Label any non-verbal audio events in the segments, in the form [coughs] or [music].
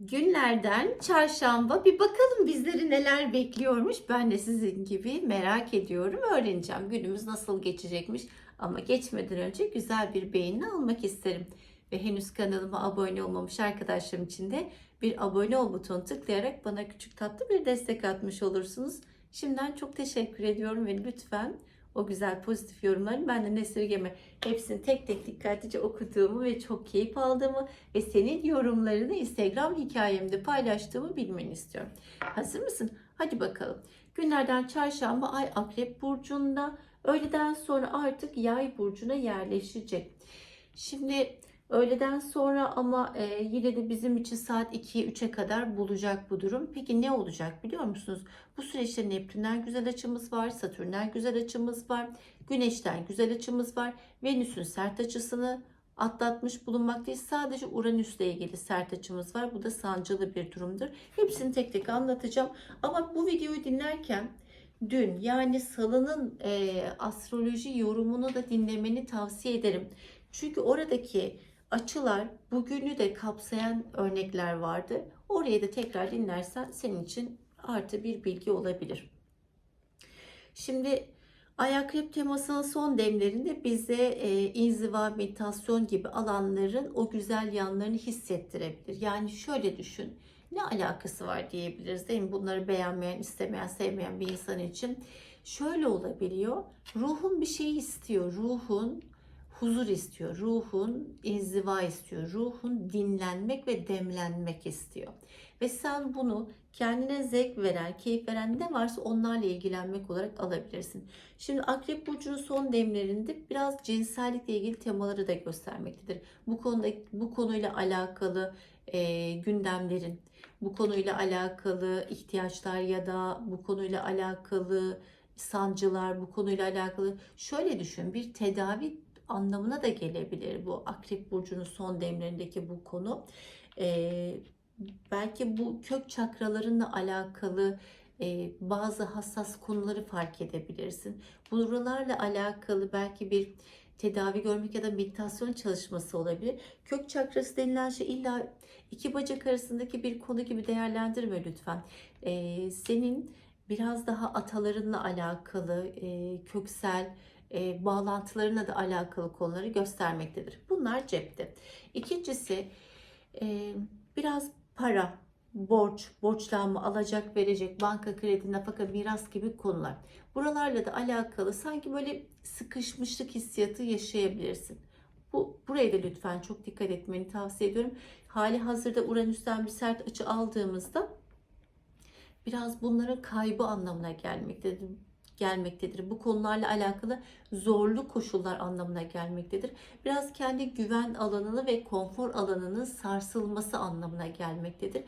Günlerden çarşamba bir bakalım bizleri neler bekliyormuş. Ben de sizin gibi merak ediyorum, öğreneceğim. Günümüz nasıl geçecekmiş. Ama geçmeden önce güzel bir beğeni almak isterim. Ve henüz kanalıma abone olmamış arkadaşlarım için de bir abone ol butonu tıklayarak bana küçük tatlı bir destek atmış olursunuz. Şimdiden çok teşekkür ediyorum ve lütfen o güzel pozitif yorumlarını benden esirgeme. Hepsini tek tek dikkatlice okuduğumu ve çok keyif aldığımı ve senin yorumlarını Instagram hikayemde paylaştığımı bilmeni istiyorum. Hazır mısın? Hadi bakalım. Günlerden çarşamba ay akrep burcunda öğleden sonra artık yay burcuna yerleşecek. Şimdi öğleden sonra ama e, yine de bizim için saat 2'ye 3'e kadar bulacak bu durum. Peki ne olacak biliyor musunuz? Bu süreçte Neptün'den güzel açımız var, Satürn'den güzel açımız var, Güneş'ten güzel açımız var. Venüs'ün sert açısını atlatmış bulunmaktayız. Sadece Uranüs'le ilgili sert açımız var. Bu da sancılı bir durumdur. Hepsini tek tek anlatacağım. Ama bu videoyu dinlerken dün yani salının e, astroloji yorumunu da dinlemeni tavsiye ederim. Çünkü oradaki açılar bugünü de kapsayan örnekler vardı. Orayı da tekrar dinlersen senin için artı bir bilgi olabilir. Şimdi Ay Akrep temasının son demlerinde bize e, inziva, meditasyon gibi alanların o güzel yanlarını hissettirebilir. Yani şöyle düşün, ne alakası var diyebiliriz değil mi? Bunları beğenmeyen, istemeyen, sevmeyen bir insan için. Şöyle olabiliyor, ruhun bir şeyi istiyor, ruhun huzur istiyor, ruhun inziva istiyor, ruhun dinlenmek ve demlenmek istiyor. Ve sen bunu kendine zevk veren, keyif veren ne varsa onlarla ilgilenmek olarak alabilirsin. Şimdi Akrep Burcu'nun son demlerinde biraz cinsellikle ilgili temaları da göstermektedir. Bu konuda bu konuyla alakalı e, gündemlerin, bu konuyla alakalı ihtiyaçlar ya da bu konuyla alakalı sancılar, bu konuyla alakalı şöyle düşün bir tedavi anlamına da gelebilir bu Akrep Burcu'nun son demlerindeki bu konu. Ee, belki bu kök çakralarınla alakalı e, bazı hassas konuları fark edebilirsin. Buralarla alakalı belki bir tedavi görmek ya da meditasyon çalışması olabilir. Kök çakrası denilen şey illa iki bacak arasındaki bir konu gibi değerlendirme lütfen. Ee, senin biraz daha atalarınla alakalı e, köksel e, bağlantılarına da alakalı konuları göstermektedir. Bunlar cepte. İkincisi e, biraz para, borç, borçlanma, alacak, verecek, banka kredi, nafaka, miras gibi konular. Buralarla da alakalı sanki böyle sıkışmışlık hissiyatı yaşayabilirsin. Bu, buraya da lütfen çok dikkat etmeni tavsiye ediyorum. Hali hazırda Uranüs'ten bir sert açı aldığımızda biraz bunların kaybı anlamına gelmektedir gelmektedir. Bu konularla alakalı zorlu koşullar anlamına gelmektedir. Biraz kendi güven alanını ve konfor alanının sarsılması anlamına gelmektedir.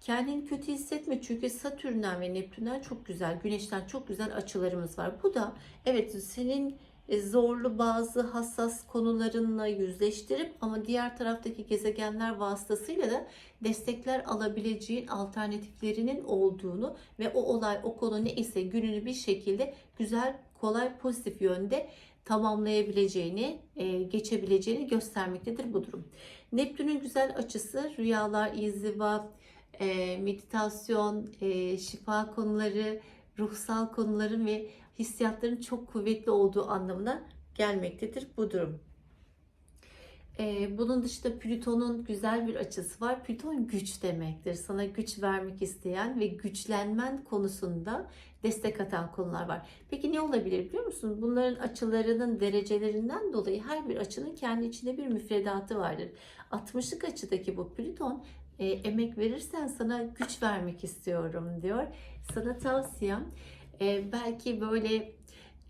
Kendini kötü hissetme çünkü Satürn'den ve Neptün'den çok güzel, Güneş'ten çok güzel açılarımız var. Bu da evet senin zorlu bazı hassas konularınla yüzleştirip ama diğer taraftaki gezegenler vasıtasıyla da destekler alabileceğin alternatiflerinin olduğunu ve o olay o konu ne ise gününü bir şekilde güzel kolay pozitif yönde tamamlayabileceğini, e, geçebileceğini göstermektedir bu durum. Neptün'ün güzel açısı rüyalar, inziva, e, meditasyon, şifa konuları, ruhsal konuların ve hissiyatların çok kuvvetli olduğu anlamına gelmektedir bu durum. Ee, bunun dışında Plüton'un güzel bir açısı var. Plüton güç demektir. Sana güç vermek isteyen ve güçlenmen konusunda destek atan konular var. Peki ne olabilir biliyor musun? Bunların açılarının derecelerinden dolayı her bir açının kendi içinde bir müfredatı vardır. 60'lık açıdaki bu Plüton e, emek verirsen sana güç vermek istiyorum diyor. Sana tavsiyem e, belki böyle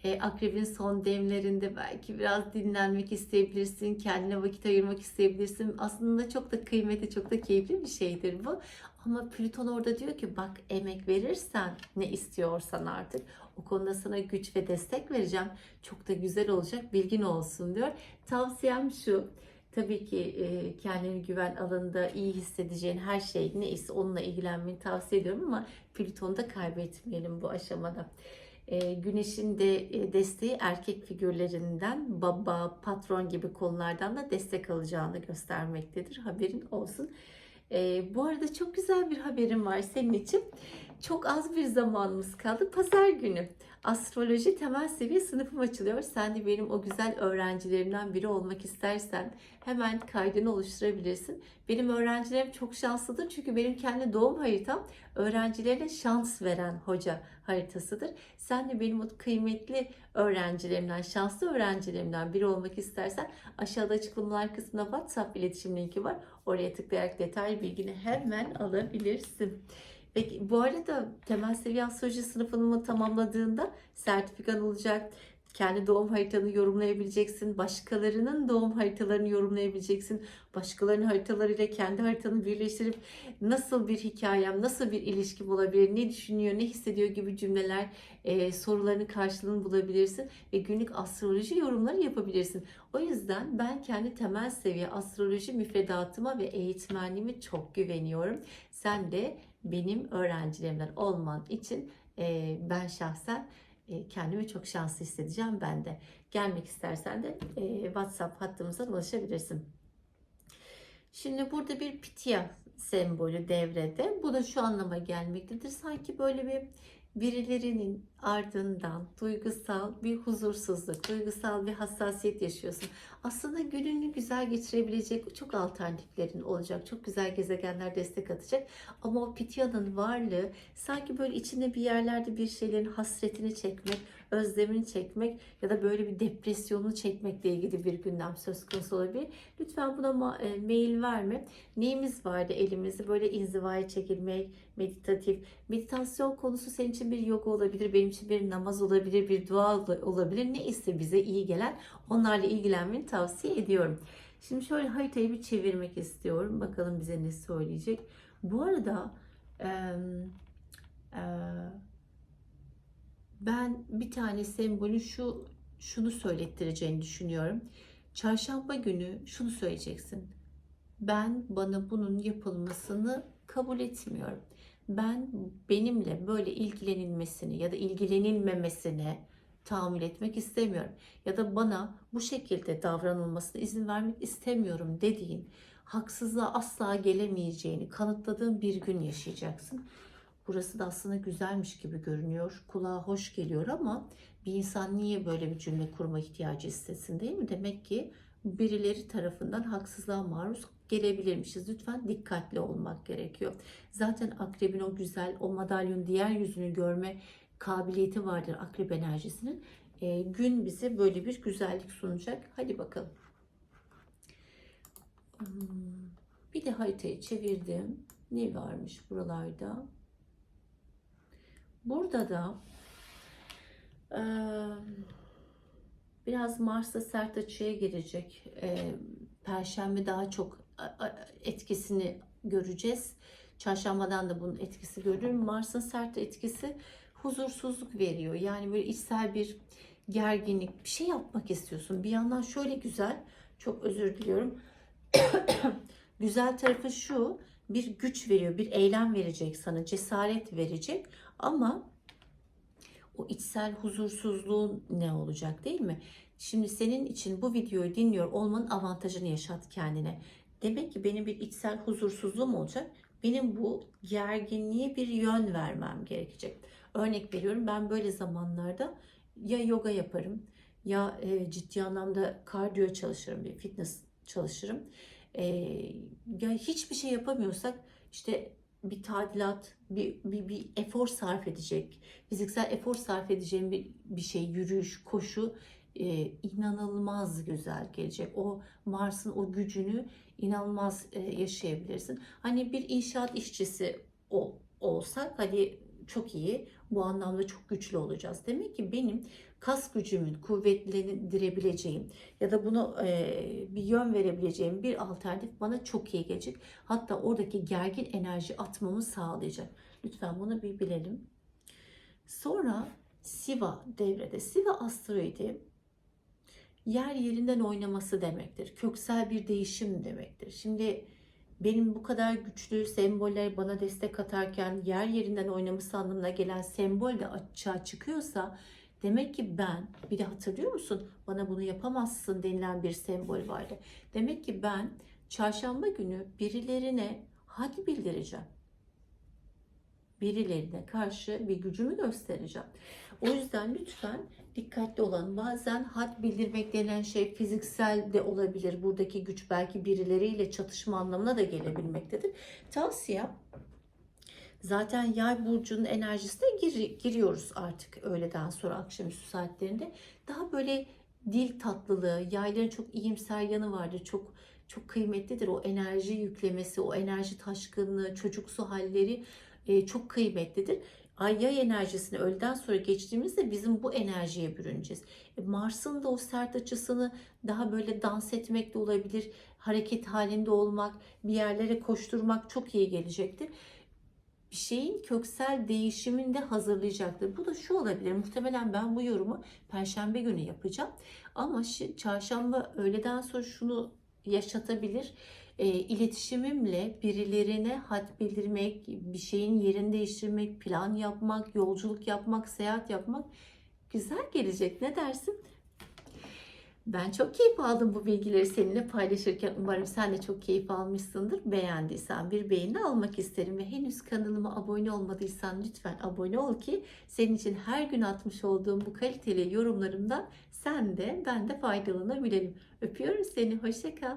e, akrebin son demlerinde belki biraz dinlenmek isteyebilirsin, kendine vakit ayırmak isteyebilirsin. Aslında çok da kıymetli, çok da keyifli bir şeydir bu. Ama Plüton orada diyor ki bak emek verirsen ne istiyorsan artık o konuda sana güç ve destek vereceğim. Çok da güzel olacak bilgin olsun diyor. Tavsiyem şu. Tabii ki e, kendini güven alanında iyi hissedeceğin her şey neyse onunla ilgilenmeni tavsiye ediyorum ama Plüton'u da kaybetmeyelim bu aşamada. E, güneşin de e, desteği erkek figürlerinden, baba, patron gibi konulardan da destek alacağını göstermektedir. Haberin olsun. Bu arada çok güzel bir haberim var senin için. Çok az bir zamanımız kaldı. Pazar günü astroloji temel seviye sınıfım açılıyor. Sen de benim o güzel öğrencilerimden biri olmak istersen hemen kaydını oluşturabilirsin. Benim öğrencilerim çok şanslıdır çünkü benim kendi doğum haritam öğrencilerine şans veren hoca haritasıdır. Sen de benim o kıymetli öğrencilerimden, şanslı öğrencilerimden biri olmak istersen aşağıda açıklamalar kısmında WhatsApp iletişim linki var. Oraya tıklayarak detaylı bilgini hemen alabilirsin. Peki bu arada temel seviye astroloji sınıfını tamamladığında sertifikan olacak. Kendi doğum haritanı yorumlayabileceksin. Başkalarının doğum haritalarını yorumlayabileceksin. Başkalarının haritalarıyla kendi haritanı birleştirip nasıl bir hikayem, nasıl bir ilişkim olabilir, ne düşünüyor, ne hissediyor gibi cümleler, e, sorularının karşılığını bulabilirsin ve günlük astroloji yorumları yapabilirsin. O yüzden ben kendi temel seviye astroloji müfredatıma ve eğitmenliğime çok güveniyorum. Sen de benim öğrencilerimden olman için e, ben şahsen e, kendimi çok şanslı hissedeceğim ben de. Gelmek istersen de e, WhatsApp hattımızdan ulaşabilirsin. Şimdi burada bir pitya sembolü devrede. Bu da şu anlama gelmektedir. Sanki böyle bir birilerinin ardından duygusal bir huzursuzluk, duygusal bir hassasiyet yaşıyorsun. Aslında gününü güzel geçirebilecek çok alternatiflerin olacak. Çok güzel gezegenler destek atacak. Ama o Pitya'nın varlığı sanki böyle içinde bir yerlerde bir şeylerin hasretini çekmek, özlemini çekmek ya da böyle bir depresyonu çekmekle ilgili bir gündem söz konusu olabilir. Lütfen buna ma- e, mail verme. Neyimiz vardı elimizde böyle inzivaya çekilmek, meditatif. Meditasyon konusu senin için bir yoga olabilir, benim için bir namaz olabilir, bir dua ol- olabilir. Ne ise bize iyi gelen onlarla ilgilenmeni tavsiye ediyorum. Şimdi şöyle haritayı bir çevirmek istiyorum. Bakalım bize ne söyleyecek. Bu arada e, ben bir tane sembolü şu şunu söylettireceğini düşünüyorum. Çarşamba günü şunu söyleyeceksin. Ben bana bunun yapılmasını kabul etmiyorum. Ben benimle böyle ilgilenilmesini ya da ilgilenilmemesine tahammül etmek istemiyorum. Ya da bana bu şekilde davranılmasına izin vermek istemiyorum dediğin haksızlığa asla gelemeyeceğini kanıtladığın bir gün yaşayacaksın. Burası da aslında güzelmiş gibi görünüyor. Kulağa hoş geliyor ama bir insan niye böyle bir cümle kurma ihtiyacı hissetsin değil mi? Demek ki birileri tarafından haksızlığa maruz gelebilirmişiz. Lütfen dikkatli olmak gerekiyor. Zaten akrebin o güzel, o madalyonun diğer yüzünü görme kabiliyeti vardır akrep enerjisinin. Ee, gün bize böyle bir güzellik sunacak. Hadi bakalım. Hmm, Bir de haritayı çevirdim. Ne varmış buralarda? Burada da eee, biraz Mars'ta sert açıya girecek. Eee, Perşembe daha çok etkisini göreceğiz. Çarşambadan da bunun etkisi görülür. Mars'ın sert etkisi huzursuzluk veriyor. Yani böyle içsel bir gerginlik, bir şey yapmak istiyorsun. Bir yandan şöyle güzel, çok özür diliyorum. [coughs] güzel tarafı şu, bir güç veriyor, bir eylem verecek sana, cesaret verecek. Ama o içsel huzursuzluğun ne olacak değil mi? Şimdi senin için bu videoyu dinliyor olmanın avantajını yaşat kendine. Demek ki benim bir içsel huzursuzluğum olacak. Benim bu gerginliğe bir yön vermem gerekecek. Örnek veriyorum ben böyle zamanlarda ya yoga yaparım ya e, ciddi anlamda kardiyo çalışırım, bir fitness çalışırım. E, ya hiçbir şey yapamıyorsak işte bir tadilat, bir, bir, bir efor sarf edecek, fiziksel efor sarf edeceğim bir, bir şey, yürüyüş, koşu e, inanılmaz güzel gelecek. O Mars'ın o gücünü inanılmaz e, yaşayabilirsin. Hani bir inşaat işçisi ol, olsak hadi çok iyi. Bu anlamda çok güçlü olacağız. Demek ki benim kas gücümün kuvvetlendirebileceğim ya da bunu e, bir yön verebileceğim bir alternatif bana çok iyi gelecek. Hatta oradaki gergin enerji atmamı sağlayacak. Lütfen bunu bir bilelim. Sonra Siva devrede. Siva asteroidi yer yerinden oynaması demektir. Köksel bir değişim demektir. Şimdi benim bu kadar güçlü semboller bana destek atarken yer yerinden oynaması anlamına gelen sembol de açığa çıkıyorsa demek ki ben bir de hatırlıyor musun bana bunu yapamazsın denilen bir sembol vardı. Demek ki ben çarşamba günü birilerine had bildireceğim. Birilerine karşı bir gücümü göstereceğim. O yüzden lütfen dikkatli olun. Bazen had bildirmek denen şey fiziksel de olabilir. Buradaki güç belki birileriyle çatışma anlamına da gelebilmektedir. Tavsiyem Zaten yay burcunun enerjisine gir- giriyoruz artık öğleden sonra akşamüstü saatlerinde. Daha böyle dil tatlılığı, yayların çok iyimser yanı vardır. Çok çok kıymetlidir o enerji yüklemesi, o enerji taşkınlığı, çocuksu halleri e, çok kıymetlidir. Ay yay enerjisini öğleden sonra geçtiğimizde bizim bu enerjiye bürüneceğiz. E, Mars'ın da o sert açısını daha böyle dans etmek de olabilir. Hareket halinde olmak, bir yerlere koşturmak çok iyi gelecektir bir şeyin köksel değişimini de hazırlayacaktır. Bu da şu olabilir. Muhtemelen ben bu yorumu perşembe günü yapacağım. Ama çarşamba öğleden sonra şunu yaşatabilir. E, iletişimimle birilerine had bildirmek, bir şeyin yerini değiştirmek, plan yapmak, yolculuk yapmak, seyahat yapmak güzel gelecek. Ne dersin? Ben çok keyif aldım bu bilgileri seninle paylaşırken. Umarım sen de çok keyif almışsındır. Beğendiysen bir beğeni almak isterim ve henüz kanalıma abone olmadıysan lütfen abone ol ki senin için her gün atmış olduğum bu kaliteli yorumlarımdan sen de ben de faydalanabilelim. Öpüyorum seni. Hoşça kal.